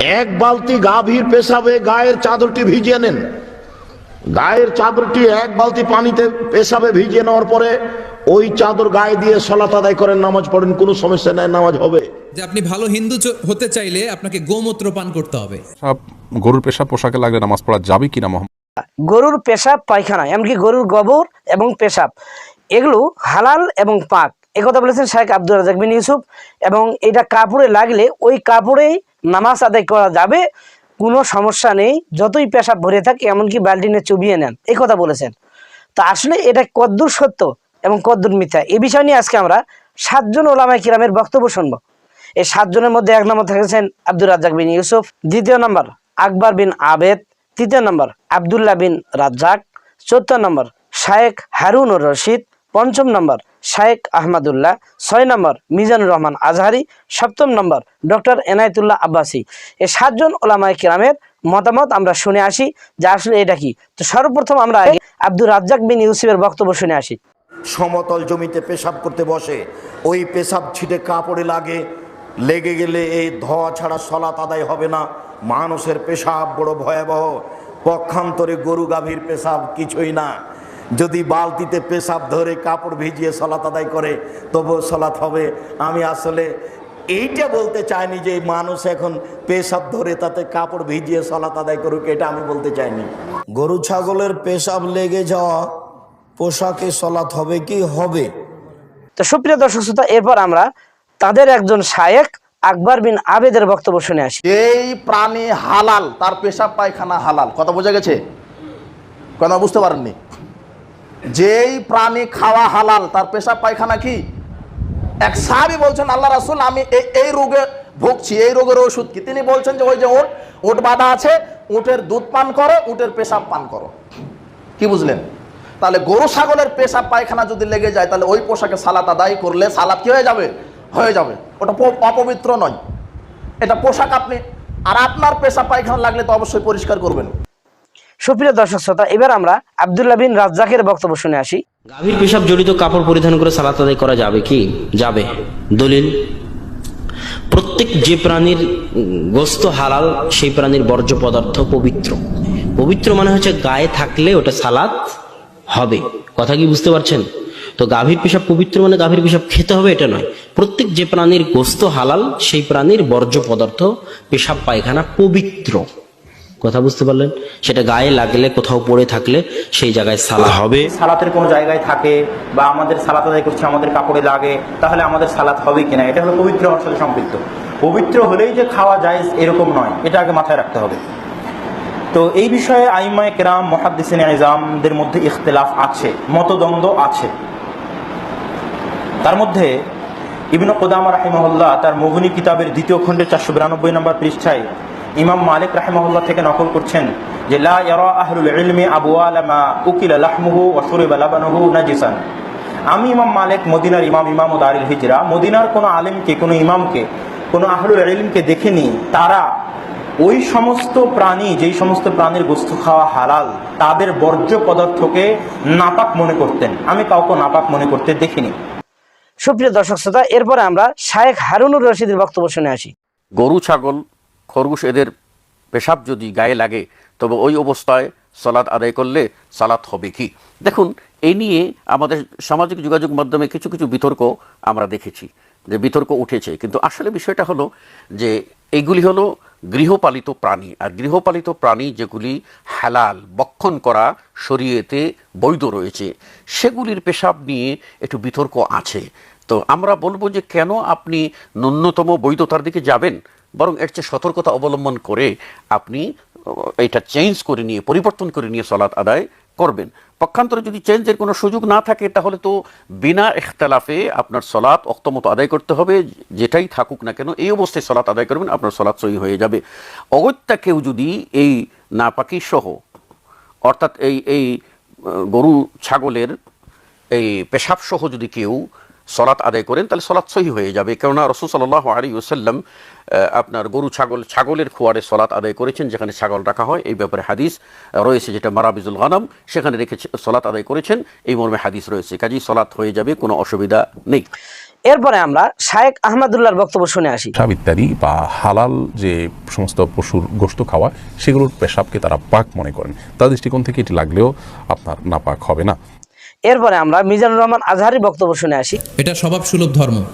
এক বালতি গাভীর পেশাবে গায়ের চাদরটি ভিজিয়ে নেন। গায়ের চাদরটি এক বালতি পানিতে পেশাবে ভিজিয়ে নেওয়ার পরে ওই চাদর গায়ে দিয়ে সলাত আদায় করেন নামাজ পড়েন কোনো সমস্যা নাই নামাজ হবে। যে আপনি ভালো হিন্দু চ- হতে চাইলে আপনাকে গোমূত্র পান করতে হবে। পেশাব গরুর পেশাব পোশাকে লাগলে নামাজ পড়া যাবে কিনা মোহাম্মদ? গরুর পেশাব পায়খানা এমনকি গরুর গোবর এবং পেশাব। এগুলো হালাল এবং পাক। একথা বলেছেন শেখ আব্দুল রাজাক বিন ইউসুফ এবং এটা কাপড়ে লাগলে ওই কাপড়েই নামাজ আদায় করা যাবে, কোনো সমস্যা নেই, যতই পেশাব ভরে থাকে, এমনকি বাল্টিনে চুবিয়ে নেন। এই কথা বলেছেন। তা আসলে এটা কদ্দূর সত্য এবং কদ্দূর মিথ্যা। এ বিষয় নিয়ে আজকে আমরা সাতজন ওলামাই কিরামের বক্তব্য শুনব। এই সাতজনের মধ্যে এক নম্বর থাকেছেন আব্দুর রাজ্জাক বিন ইউসুফ, দ্বিতীয় নম্বর আকবর বিন আবেদ, তৃতীয় নম্বর আবদুল্লাহ বিন রাজ্জাক চতুর্থ নম্বর শায়েক হারুনুর রশিদ পঞ্চম নম্বর শায়েক আহমদুল্লাহ, ছয় নম্বর মিজানুর রহমান আজহারি, সপ্তম নম্বর ডক্টর এনায়েতুল্লাহ আব্বাসী। এই সাতজন ওলামায় কিরামের মতামত আমরা শুনে আসি, যে আসলে এটা কি? তো সর্বপ্রথম আমরা আগে আব্দুর রাজ্জাক বিন ইউসুফের বক্তব্য শুনে আসি। সমতল জমিতে পেশাব করতে বসে, ওই পেশাব ছিটে কাপড়ে লাগে, লেগে গেলে এই ধোয়া ছাড়া সলাত আদায় হবে না। মানুষের পেশাব বড় ভয়াবহ, পক্ষান্তরে গরু গাভীর পেশাব কিছুই না। যদি বালতিতে পেশাব ধরে কাপড় ভিজিয়ে সলাত আদায় করে তবু সলাত হবে। আমি আসলে এইটা বলতে চাইনি যে মানুষ এখন পেশাব ধরে তাতে কাপড় ভিজিয়ে সলাত আদায় করুক এটা আমি বলতে চাইনি। গরু ছাগলের পেশাব লেগে যাওয়া পোশাকে সলাত হবে কি হবে? তো সুপ্রিয় দর্শক শ্রোতা এরপর আমরা তাদের একজন শায়েক আকবর বিন আবেদের বক্তব্য শুনে আসি। যেই প্রাণী হালাল তার পেশাব পায়খানা হালাল। কথা বোঝা গেছে? কথা বুঝতে পারেননি? যেই প্রাণী খাওয়া হালাল, তার পেশাব পায়খানা কি? এক সাহাবি বলছেন, আল্লাহ রাসুল, আমি এই এই রোগে ভুগছি, এই রোগের ওষুধ কি? তিনি বলছেন যে, ওই যে ওট ওট বাঁধা আছে, উটের দুধ পান করো, উটের পেশাব পান করো। কি বুঝলেন? তাহলে গরু ছাগলের পেশাব পায়খানা যদি লেগে যায়, তাহলে ওই পোশাকে সালাত আদায় করলে সালাত কি হয়ে যাবে? হয়ে যাবে। ওটা অপবিত্র নয়। এটা পোশাক আপনি আর আপনার পেশাব পায়খানা লাগলে তো অবশ্যই পরিষ্কার করবেন। সুপ্রিয় দর্শক শ্রোতা, এবার আমরা আবদুল্লাহ বিন রাজ্জাকের বক্তব্য শুনে আসি। গাভীর পেশাব জড়িত কাপড় পরিধান করে সালাত আদায় করা যাবে কি? যাবে। দলিল, প্রত্যেক যে প্রাণীর গোস্ত হালাল, সেই প্রাণীর বর্জ্য পদার্থ পবিত্র। পবিত্র মানে হচ্ছে গায়ে থাকলে ওটা সালাত হবে। কথা কি বুঝতে পারছেন? তো গাভীর পেশাব পবিত্র মানে গাভীর পেশাব খেতে হবে, এটা নয়। প্রত্যেক যে প্রাণীর গোস্ত হালাল, সেই প্রাণীর বর্জ্য পদার্থ পেশাব পায়খানা পবিত্র। কথা বুঝতে পারলেন? সেটা গায়ে লাগলে কোথাও পড়ে থাকলে সেই জায়গায় সালা হবে? সালাতের কোনো জায়গায় থাকে বা আমাদের সালাত আদায় করছে আমাদের কাপড়ে লাগে তাহলে আমাদের সালাত হবে কিনা? এটা হলো পবিত্র হওয়ার সাথে সম্পৃক্ত। পবিত্র হলেই যে খাওয়া যায় এরকম নয় এটা আগে মাথায় রাখতে হবে। তো এই বিষয়ে আইমায় কেরাম মহাদ্দিসিন আইজামদের মধ্যে ইখতলাফ আছে মতদ্বন্দ্ব আছে। তার মধ্যে ইবনু কোদামা রাহিমহল্লা তার মুঘনি কিতাবের দ্বিতীয় খণ্ডের চারশো বিরানব্বই নম্বর পৃষ্ঠায় ইমাম মালিক রাহিমহল্লা থেকে নকল করছেন যে লা ইয়ারা আহলুল ইলমি আবওয়ালা মা উকিলা লাহমুহু ওয়া লাবানুহু নাজিসান। আমি ইমাম মালিক মদিনার ইমাম ইমাম দারিল হিজরা মদিনার কোনো আলেমকে কোনো ইমামকে কোনো আহলুল ইলমকে দেখেনি। তারা ওই সমস্ত প্রাণী যেই সমস্ত প্রাণীর গোস্ত খাওয়া হালাল তাদের বর্জ্য পদার্থকে নাপাক মনে করতেন। আমি কাউকে নাপাক মনে করতে দেখিনি। সুপ্রিয় দর্শক শ্রোতা এরপরে আমরা শায়েক হারুনুর রশিদের বক্তব্য শুনে আসি। গরু ছাগল খরগোশ এদের পেশাব যদি গায়ে লাগে, তবে ওই অবস্থায় সালাদ আদায় করলে সালাত হবে কি? দেখুন এই নিয়ে আমাদের সামাজিক যোগাযোগ মাধ্যমে কিছু কিছু বিতর্ক আমরা দেখেছি, যে বিতর্ক উঠেছে। কিন্তু আসলে বিষয়টা হলো যে এইগুলি হলো গৃহপালিত প্রাণী, আর গৃহপালিত প্রাণী যেগুলি হালাল, বক্ষণ করা শরীয়তে বৈধ রয়েছে, সেগুলির পেশাব নিয়ে একটু বিতর্ক আছে। তো আমরা বলব যে কেন আপনি ন্যূনতম বৈধতার দিকে যাবেন? বরং এর চেয়ে সতর্কতা অবলম্বন করে আপনি এটা চেঞ্জ করে নিয়ে, পরিবর্তন করে নিয়ে সলাৎ আদায় করবেন। পক্ষান্তরে যদি চেঞ্জের কোনো সুযোগ না থাকে, তাহলে তো বিনা ইখতলাফে আপনার সলাৎ অক্তমত আদায় করতে হবে। যেটাই থাকুক না কেন, এই অবস্থায় সলাৎ আদায় করবেন, আপনার সলাৎ সহি হয়ে যাবে। অগত্যা কেউ যদি এই নাপাকি সহ, অর্থাৎ এই এই গরু, ছাগলের এই পেশাব সহ যদি কেউ সলাৎ আদায় করেন তাহলে সলাৎ সহি হয়ে যাবে। কেননা রসুল সাল্লাহ আলী ওসাল্লাম আপনার গরু ছাগল ছাগলের খোয়ারে সলাৎ আদায় করেছেন যেখানে ছাগল রাখা হয়। এই ব্যাপারে হাদিস রয়েছে যেটা মারাবিজুল গানাম সেখানে রেখে সলাৎ আদায় করেছেন। এই মর্মে হাদিস রয়েছে। কাজেই সলাৎ হয়ে যাবে কোনো অসুবিধা নেই। এরপরে আমরা শায়েক আহমদুল্লাহর বক্তব্য শুনে আসি। পেশাব ইত্যাদি বা হালাল যে সমস্ত পশুর গোস্ত খাওয়া সেগুলোর পেশাবকে তারা পাক মনে করেন। তার দৃষ্টিকোণ থেকে এটি লাগলেও আপনার নাপাক হবে না। এরপরে আমরা মিজানুর রহমান আজহারির বক্তব্য শুনে আসি। এটা স্বভাব সুলভ ধর্ম।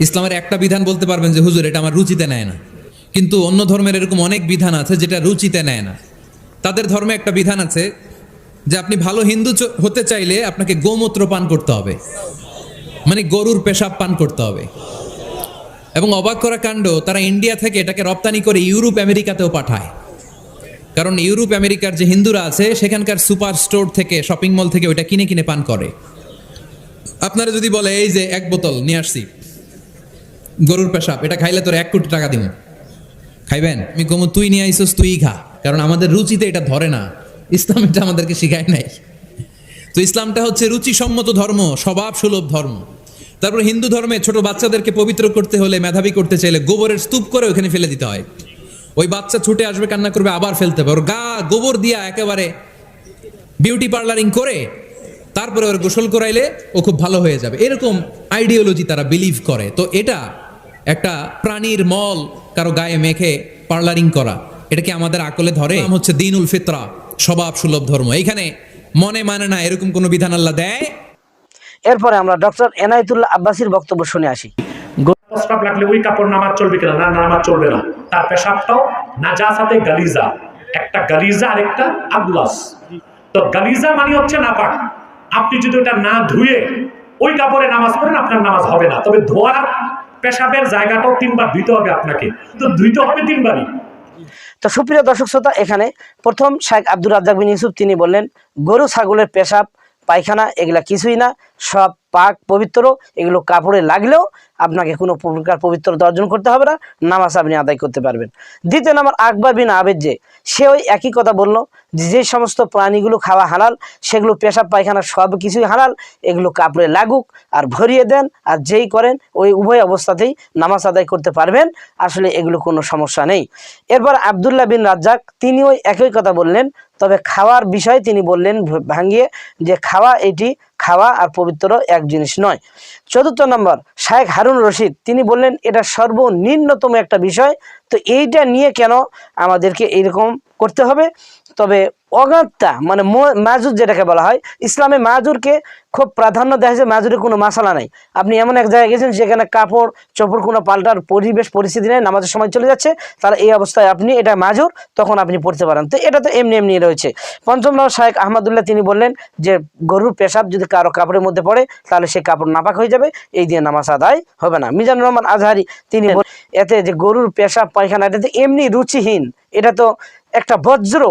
ইসলামের একটা বিধান বলতে পারবেন যে, হুজুর, এটা আমার রুচিতে নেয় না। কিন্তু অন্য ধর্মের এরকম অনেক বিধান আছে যেটা রুচিতে নেয় না। তাদের ধর্মে একটা বিধান আছে যে, আপনি ভালো হিন্দু হতে চাইলে আপনাকে গোমূত্র পান করতে হবে। মানে গরুর পেশাব পান করতে হবে। এবং অবাক করা কাণ্ড, তারা ইন্ডিয়া থেকে এটাকে রপ্তানি করে ইউরোপ, আমেরিকাতেও পাঠায়। কারণ ইউরোপ, আমেরিকার যে হিন্দুরা আছে, সেখানকার সুপার স্টোর থেকে, শপিং মল থেকে ওইটা কিনে কিনে পান করে। আপনারা যদি বলে, এই যে এক বোতল, নিয়ে আসছি। গরুর পেশাব, এটা খাইলে তোর এক কোটি টাকা দিব খাইবেন? আমি কমু, তুই নিয়ে আইসস, তুই খা। কারণ আমাদের রুচিতে এটা ধরে না। ইসলাম এটা আমাদেরকে শিখায় নাই। তো ইসলামটা হচ্ছে রুচিসম্মত ধর্ম, স্বভাব সুলভ ধর্ম। তারপর হিন্দু ধর্মে ছোট বাচ্চাদেরকে পবিত্র করতে হলে, মেধাবী করতে চাইলে গোবরের স্তূপ করে ওখানে ফেলে দিতে হয়। ওই বাচ্চা ছুটে আসবে, কান্না করবে, আবার ফেলতে হবে। ওর গা গোবর দিয়া একেবারে বিউটি পার্লারিং করে, তারপরে ওর গোসল করাইলে ও খুব ভালো হয়ে যাবে। এরকম আইডিওলজি তারা বিলিভ করে। তো এটা একটা প্রাণীর মল কারও গায়ে মেখে পার্লারিং করা। এটা কি আমাদের আকলে ধরে? হচ্ছে দিনুল ফিতরা, স্বভাব সুলভ ধর্ম। এখানে মনে মানে না, এরকম কোনো বিধান আল্লাহ দেয়? এরপরে আমরা ডক্টর এনায়েতুল্লাহ আব্বাসির বক্তব্য শুনে আসি। প্রস্তাব লাগলে ওই কাপড় নামাজ চলবে কিনা? না, নামাজ চলবে না। তার পেশাবটাও নাজাসাতে গালিজা। একটা গালিজা আর একটা আবলাস তো গালিজা মানে হচ্ছে নাপাক আপনি যদি ওটা না ধুয়ে ওই কাপড়ে নামাজ পড়েন, আপনার নামাজ হবে না। তবে ধোয়ার পেশাবের জায়গাটাও তিনবার ধুইতে হবে আপনাকে। তো ধুইতে হবে তিনবারই। তো সুপ্রিয় দর্শক শ্রোতা, এখানে প্রথম শেখ আব্দুর রাজ্জাক বিন ইউসুফ, তিনি বললেন, গরু, ছাগলের পেশাব, পায়খানা, এগুলা কিছুই না। সব পাক পবিত্র, এগুলো কাপড়ে লাগলেও আপনাকে কোনো প্রকার পবিত্রতা অর্জন করতে হবে না, নামাজ আপনি আদায় করতে পারবেন। দ্বিতীয় নম্বর, আকবর বিন আবেদ যে, সে ওই একই কথা বলল, যে সমস্ত প্রাণীগুলো খাওয়া হালাল, সেগুলো পেশাব, পায়খানা সব কিছুই হালাল, এগুলো কাপড়ে লাগুক আর ভরিয়ে দেন আর যেই করেন, ওই উভয় অবস্থাতেই নামাজ আদায় করতে পারবেন। আসলে এগুলো কোনো সমস্যা নেই। এরপর আবদুল্লাহ বিন রাজ্জাক, তিনি ওই একই কথা বললেন, তবে খাওয়ার বিষয়ে তিনি বললেন ভাঙিয়ে যে খাওয়া এটি খাওয়া আর পবিত্র এক জিনিস নয়। চতুর্থ নম্বর, শায়েখ হারুন রশিদ, তিনি বললেন, এটা সর্বনিম্নতম একটা বিষয়। তো এইটা নিয়ে কেন আমাদেরকে এরকম করতে হবে? তবে অগাত্তা মানে মাজুর যেটাকে বলা হয়, ইসলামে মাজুরকে খুব প্রাধান্য দেওয়া হয়েছে, মাজুরের কোনো মশালা নাই। আপনি এমন এক জায়গায় গেছেন যেখানে কাপড়, চোপড় কোনো পাল্টার পরিবেশ, পরিস্থিতি নেই, নামাজের সময় চলে যাচ্ছে তাহলে এই অবস্থায় আপনি, এটা মাজুর, তখন আপনি পড়তে পারেন। তো এটা তো এমনি এমনি রয়েছে। পঞ্চম নম্বর শাহেক আহমদুল্লাহ, তিনি বললেন যে, গরুর পেশাব যদি কারও কাপড়ের মধ্যে পড়ে, তাহলে সেই কাপড় নাপাক হয়ে যাবে, এই দিয়ে নামাজ আদায় হবে না। মিজানুর রহমান আজহারি, তিনি এতে যে গরুর পেশাব, পায়খানা এটা তো এমনি রুচিহীন। এটা তো একটা বজ্র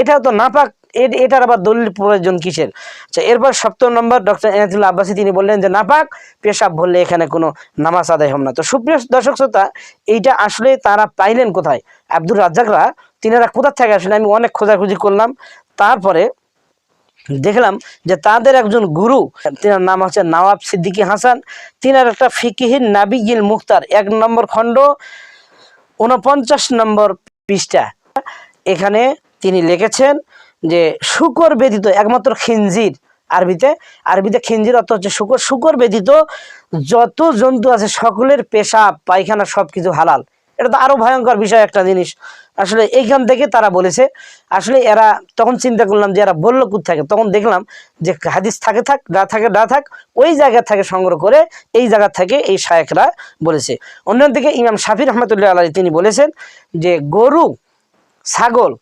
এটাও তো নাপাক এটার আবার দলিল প্রয়োজন কিসের? আচ্ছা এরপর সপ্তম নম্বর ডক্টর এনাতুল্লাহ আব্বাসী তিনি বললেন যে, নাপাক পেশাব বললে এখানে কোনো নামাজ আদায় হবে না। তো সুপ্রিয় দর্শক শ্রোতা, এইটা আসলে তারা পাইলেন কোথায়? আব্দুর রাজ্জাকরা, তিনারা কোথা থেকে আসলে আমি অনেক খোঁজাখুঁজি করলাম। তারপরে দেখলাম যে তাদের একজন গুরু, তিনার নাম হচ্ছে নওয়াব সিদ্দিকী হাসান। তিনার একটা ফিকিহিন নাবিগিল মুখতার, এক নম্বর খণ্ড উনপঞ্চাশ নম্বর পৃষ্ঠা। এখানে তিনি লিখেছেন যে শুকর ব্যতীত একমাত্র খিঞ্জির আরবিতে আরবিতে খিঞ্জির অর্থ হচ্ছে শুকর শুকর ব্যতীত যত জন্তু আছে সকলের পেশাব, পায়খানা সব কিছু হালাল। এটা তো আরও ভয়ঙ্কর বিষয় একটা জিনিস। আসলে এইখান থেকে তারা বলেছে, আসলে এরা তখন চিন্তা করলাম যে এরা বলল থাকে তখন দেখলাম যে হাদিস থাকে থাক, না থাকে না থাক, ওই জায়গা থেকে সংগ্রহ করে এই জায়গা থেকে এই শায়েকরা বলেছে। অন্যদিকে ইমাম শাফি রহমতুল্লাহ আলাই তিনি বলেছেন যে গরু, ছাগল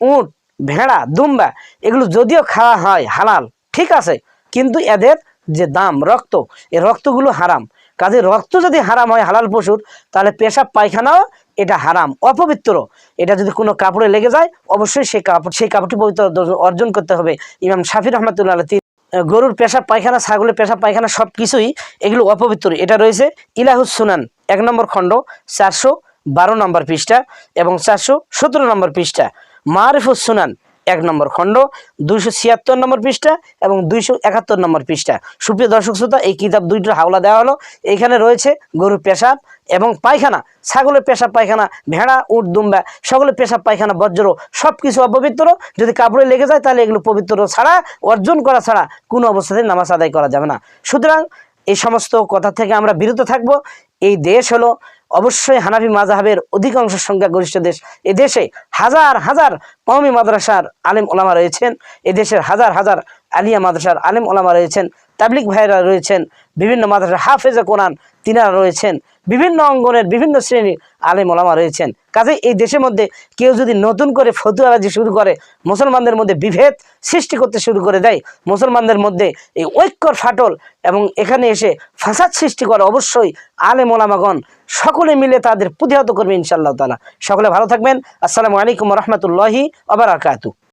উট, ভেড়া, দুম্বা, এগুলো যদিও খাওয়া হয় হালাল, ঠিক আছে, কিন্তু এদের যে দাম, রক্ত, এ রক্তগুলো হারাম। কাজে রক্ত যদি হারাম হয় হালাল পশুর, তাহলে পেশাব পায়খানাও এটা হারাম, অপবিত্র। এটা যদি কোনো কাপড়ে লেগে যায়, অবশ্যই সেই কাপড় সেই কাপড়টি পবিত্র অর্জন করতে হবে। ইমাম শাফি রহমতুল্লাহ তিনি গরুর পেশাব পায়খানা, ছাগলের পেশাব পায়খানা সব কিছুই এগুলো অপবিত্র। এটা রয়েছে ইলাহুস সুনান, এক নম্বর খণ্ড, চারশো বারো নম্বর পৃষ্ঠা এবং চারশো সতেরো নম্বর পৃষ্ঠা। মারিফুস সুনান এক নম্বর খণ্ড, দুইশো ছিয়াত্তর নম্বর পৃষ্ঠা এবং দুইশো একাত্তর নম্বর পৃষ্ঠা। সুপ্রিয় দর্শক শ্রোতা, এই কিতাব দুইটার হাওলা দেওয়া হলো। এইখানে রয়েছে গরুর পেশাব এবং পায়খানা, ছাগলের পেশাব, পায়খানা, ভেড়া, উট, দুম্বা, সকলের পেশাব, পায়খানা, বজ্র সব কিছু অপবিত্র। যদি কাপড়ে লেগে যায়, তাহলে এগুলো পবিত্র ছাড়া, অর্জন করা ছাড়া কোনো অবস্থাতে নামাজ আদায় করা যাবে না। সুতরাং এই সমস্ত কথা থেকে আমরা বিরত থাকব। এই দেশ হলো অবশ্যই হানাফি মাজাহাবের অধিকাংশ সংখ্যাগরিষ্ঠ দেশ। এ দেশে হাজার হাজার কওমি মাদ্রাসার আলেম ওলামা রয়েছেন। এ দেশের হাজার হাজার আলিয়া মাদ্রাসার আলেম ওলামা রয়েছেন। তাবলিক ভাইরা রয়েছেন। বিভিন্ন মাদ্রাসা হাফেজে কোরআন তিনারা রয়েছেন। বিভিন্ন অঙ্গনের বিভিন্ন শ্রেণির আলেম ওলামা রয়েছেন। কাজে এই দেশের মধ্যে কেউ যদি নতুন করে ফতুয়াবাজি শুরু করে, মুসলমানদের মধ্যে বিভেদ সৃষ্টি করতে শুরু করে দেয়, মুসলমানদের মধ্যে এই ঐক্যর ফাটল এবং এখানে এসে ফাসাদ সৃষ্টি করে অবশ্যই আলেম ওলামাগণ সকলে মিলে তাদের প্রতিহত করবে ইনশাআল্লাহ তালা সকলে ভালো থাকবেন। আসসালামু আলাইকুম রহমতুল্লাহি আবার